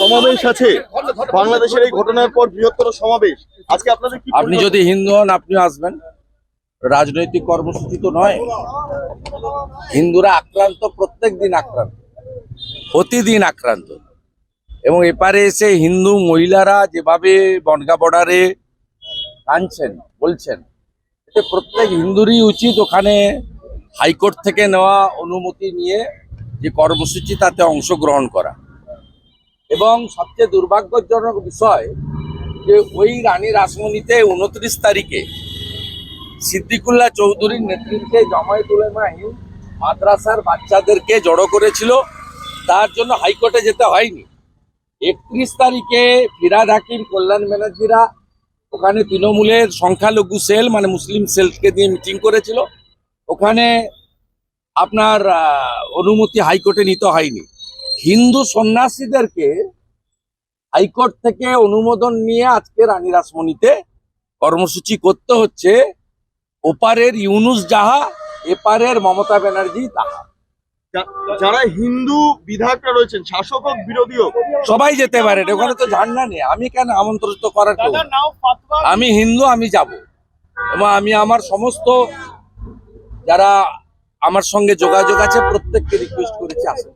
সমাবেশ আছে। বাংলাদেশের এই ঘটনার পর বৃহত্তর সমাবেশ। আজকে আপনাদের আপনি যদি হিন্দু হন, আপনিও আসবেন। রাজনৈতিক কর্মসূচি তো নয়। হিন্দুরা আক্রান্ত প্রত্যেক দিন আক্রান্ত। প্রতিদিন আক্রান্ত। এবং এপারে এসে হিন্দু মহিলারা যেভাবে বনগা বর্ডারে কাঁদছেন বলছেন, এতে প্রত্যেক হিন্দুরই উচিত ওখানে হাইকোর্ট থেকে নেওয়া অনুমতি নিয়ে যে কর্মসূচি তাতে অংশগ্রহণ করা। এবং সবচেয়ে দুর্ভাগ্যজনক বিষয় যে ওই রানী রাসমণিতে উনত্রিশ তারিখে সিদ্দিকুল্লাহ চৌধুরীর নেতৃত্বে জামায়াত উলেমা হিন্দ মাদ্রাসার বাচ্চাদেরকে জড়ো করেছিল। তার জন্য হাইকোর্টে যেতে হয়নি। একত্রিশ তারিখে ফিরাদ হাকিম, কল্যাণ ব্যানার্জিরা ওখানে তৃণমূলের সংখ্যালঘু সেল মানে মুসলিম সেলকে দিয়ে মিটিং করেছিল। ওখানে আপনার আহ, অনুমতি হাইকোর্টে নিতে হয়নি। হিন্দু সন্ন্যাসীদেরকে হাইকোর্ট থেকে অনুমোদন নিয়ে আজকে রানী রাসমণিতে কর্মসূচি করতে হচ্ছে। ওপারের ইউনুস যাহা এপারের মমতা ব্যানার্জি তাহা। যা- যারা হিন্দু বিধায়করা রয়েছেন শাসক হোক বিরোধী হোক সবাই যেতে পারে ওখানে তো ঝান্ডা নেই। আমি কেন আমন্ত্রিত করার কেউ আমি হিন্দু আমি যাব। এবং আমি আমার সমস্ত যারা আমার সঙ্গে যোগাযোগ আছে প্রত্যেককে রিকোয়েস্ট করেছি আসুন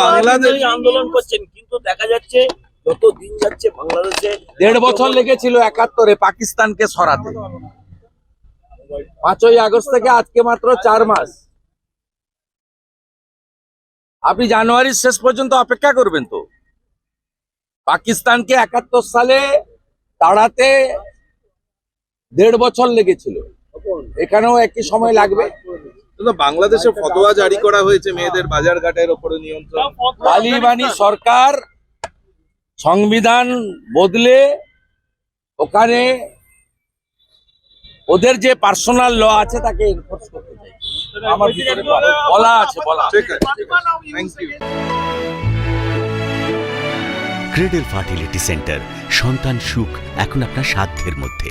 বাংলাদেশ আন্দোলন করছেন কিন্তু দেখা যাচ্ছে যত দিন যাচ্ছে বাংলাদেশে দেড় বছর লেগেছিল একাত্তরে পাকিস্তানকে সরাতে। পাঁচই আগস্ট থেকে আজকে মাত্র চার মাস। আপনি জানুয়ারির শেষ পর্যন্ত অপেক্ষা করবেন তো? পাকিস্তানকে একাত্তর সালে তাড়াতে দেড় বছর লেগেছিল। এখানেও একই সময় লাগবে? কিন্তু বাংলাদেশে ফতোয়া জারি করা। হয়েছে মেয়েদের বাজার ঘাটের উপরে নিয়ন্ত্রণ। তালিবানি সরকার সংবিধান বদলে ওখানে ওদের যে পার্সোনাল ল আছে তাকে এনফোর্স করতে চাই। আমার ভিতরে বলা- আছে বলা আছে। ঠিক আছে thank you Cradle fertility centre সন্তান সুখ এখন আপনার সাধ্যের মধ্যে।